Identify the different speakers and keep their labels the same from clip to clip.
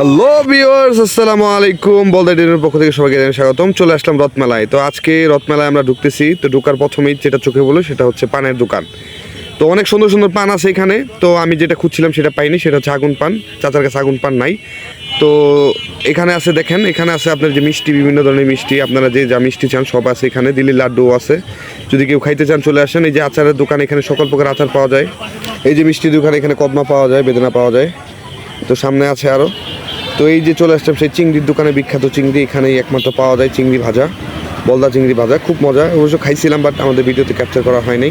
Speaker 1: Hello viewers আসসালামু আলাইকুম। বলদা ডিনের পক্ষ থেকে সবাইকে জানাই স্বাগতম। চলে আসলাম রথমেলায়। তো আজকে রথমেলায় আমরা ঢুকতেছি। তো ঢুকার প্রথমেই যেটা চোখে বলো সেটা হচ্ছে পানের দোকান। তো অনেক সুন্দর সুন্দর পান আছে এখানে। তো আমি যেটা খুঁজছিলাম সেটা পাইনি, সেটা হচ্ছে আগুন পান। চাচার কাছে আগুন পান নাই। তো এখানে আছে, দেখেন, এখানে আছে আপনার যে মিষ্টি, বিভিন্ন ধরনের মিষ্টি। আপনারা যে যা মিষ্টি চান সব আছে এখানে। দিল্লির লাড্ডুও আছে। যদি কেউ খাইতে চান চলে আসেন। এই যে আচারের দোকান, এখানে সকল প্রকার আচার পাওয়া যায়। এই যে মিষ্টি দোকান, এখানে কদমা পাওয়া যায়, বেদনা পাওয়া যায়। তো সামনে আছে আরও তো এই যে চলে আসলাম সেই চিংড়ির দোকানে, বিখ্যাত চিংড়ি, এখানেই একমাত্র পাওয়া যায় চিংড়ি ভাজা, বলদা চিংড়ি ভাজা, খুব মজা। অবশ্য খাইছিলাম বাট আমাদের ভিডিওতে ক্যাপচার করা হয়নি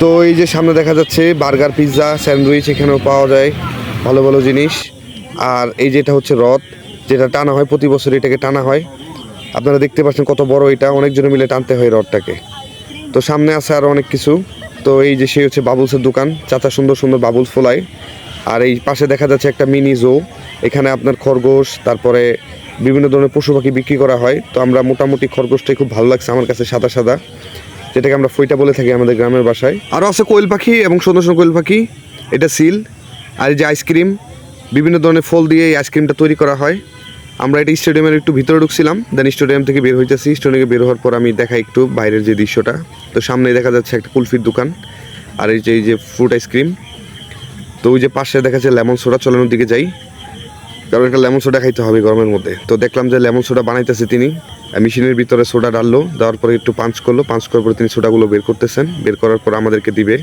Speaker 1: তো এই যে সামনে দেখা যাচ্ছে, বার্গার, পিৎজা, স্যান্ডউইচ এখানেও পাওয়া যায়, ভালো ভালো জিনিস। আর এই যেটা হচ্ছে রথ, যেটা টানা হয়, প্রতি বছর এটাকে টানা হয়। আপনারা দেখতে পাচ্ছেন কত বড় এটা, অনেকজনে মিলে টানতে হয় রথটাকে। তো সামনে আছে আরও অনেক কিছু। তো এই যে সেই হচ্ছে বাবুলসের দোকান, চাচা সুন্দর সুন্দর বাবুলস ফোলায়। আর এই পাশে দেখা যাচ্ছে একটা মিনি জো। এখানে আপনার খরগোশ, তারপরে বিভিন্ন ধরনের পশু পাখি বিক্রি করা হয়। তো আমরা মোটামুটি খরগোশটাই খুব ভালো লাগছে আমার কাছে, সাদা সাদা। যেটাকে আমরা ফইটা বলে থাকি আমাদের গ্রামের বাসায়। আরও আছে কোয়েল পাখি এবং সুন্দর সুন্দর কোয়েল পাখি। এটা সিল আর এই যে আইসক্রিম, বিভিন্ন ধরনের ফল দিয়ে এই আইসক্রিমটা তৈরি করা হয়। আমরা এটা স্টেডিয়ামের একটু ভিতরে ঢুকছিলাম দেন স্টেডিয়াম থেকে বের হইতেছি। স্টেডিয়ামে বের হওয়ার পর আমি দেখাই একটু বাইরের যে দৃশ্যটা। তো সামনে দেখা যাচ্ছে একটা কুলফির দোকান আর এই যে এই যে ফ্রুট আইসক্রিম তো ওই যে পাশে দেখা যাচ্ছে লেমন সোডা চলানোর দিকে যাই। কারণ একটা লেমন সোডা খাইতে হবে গরমের মধ্যে। তো দেখলাম যে লেমন সোডা বানাইতেছে তিনি। মেশিনের ভিতরে সোডা ডাললো দেওয়ার পরে একটু পাঞ্চ করল, পাঞ্চ করার পরে তিনি সোডাগুলো বের করতেছেন। বের করার পর আমাদেরকে দিবে।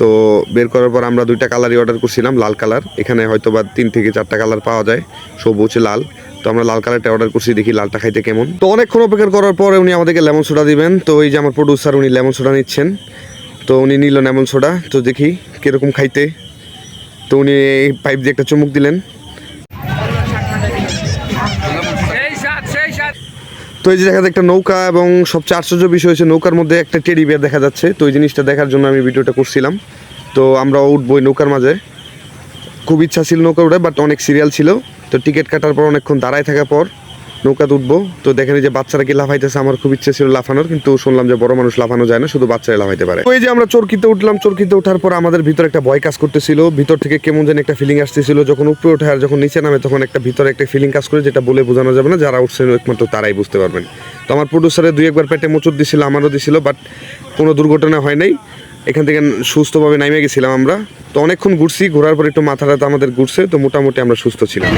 Speaker 1: তো বের করার পর আমরা দুইটা কালারই অর্ডার করছিলাম, লাল কালার। এখানে হয়তো বা তিন থেকে চারটা কালার পাওয়া যায়, সবুজ, লাল। তো আমরা লাল কালারটা অর্ডার করছি, দেখি লালটা খাইতে কেমন। তো অনেকক্ষণ অপেক্ষা করার পরে উনি আমাদেরকে লেমন সোডা দিবেন। তো এই যে আমার প্রডিউসার উনি লেমন সোডা নিচ্ছেন। তো উনি নিল লেমন সোডা। তো দেখি কীরকম খাইতে। তো উনি পাইপ দিয়ে একটা চুমুক দিলেন
Speaker 2: সেই সাত সেই সাত
Speaker 1: তো এই যে দেখা একটা নৌকা এবং সবচেয়ে আশ্চর্য বিষয় হচ্ছে নৌকার মধ্যে একটা টেডি বিয়ার দেখা যাচ্ছে। তো এই জিনিসটা দেখার জন্য আমি ভিডিওটা করছিলাম। তো আমরা উঠবো এই নৌকার মাঝে। খুব ইচ্ছা ছিল নৌকা উঠে বাট অনেক সিরিয়াল ছিল। তো টিকিট কাটার পর, অনেকক্ষণ দাঁড়ায় থাকার পর নৌকাতে উঠবো। তো দেখেন যে বাচ্চারা কি লাফাইতেছে, আমার খুব ইচ্ছে ছিল লাফানোর, কিন্তু শুনলাম যে বড় মানুষ লাফানো যায় না, শুধু বাচ্চারা লাফাইতে পারে। ওই যে আমরা চরকিতে উঠলাম, চরকিতে ওঠার পর আমাদের ভিতরে একটা ভয় কাজ করতেছিল। ভিতর থেকে কেমন যেন একটা ফিলিং আসতেছিল, যখন উপরে ওঠে আর যখন নিচে নামে, তখন একটা ভিতরে একটা ফিলিং কাজ করে, যেটা বলে বোঝানো যাবে না, যারা উঠছেন একমাত্র তারাই বুঝতে পারবেন। তো আমার প্রডিউসারে দুই একবার পেটে মোচড় দিছিল, আমারও দিছিল বাট কোনো দুর্ঘটনা হয় নাই। এখান থেকে সুস্থভাবে নামে গেছিলাম আমরা। তো অনেকক্ষণ ঘুরছি, ঘোরার পর একটু মাথা টাথা আমাদের ঘুরছে, তো মোটামুটি আমরা সুস্থ ছিলাম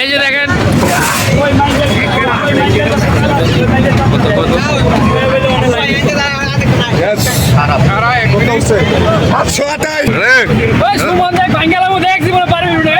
Speaker 2: এই যে দেখেন ওই সুমন দেখ ভাঙ্গালাম দেখ জীবনে পারবি না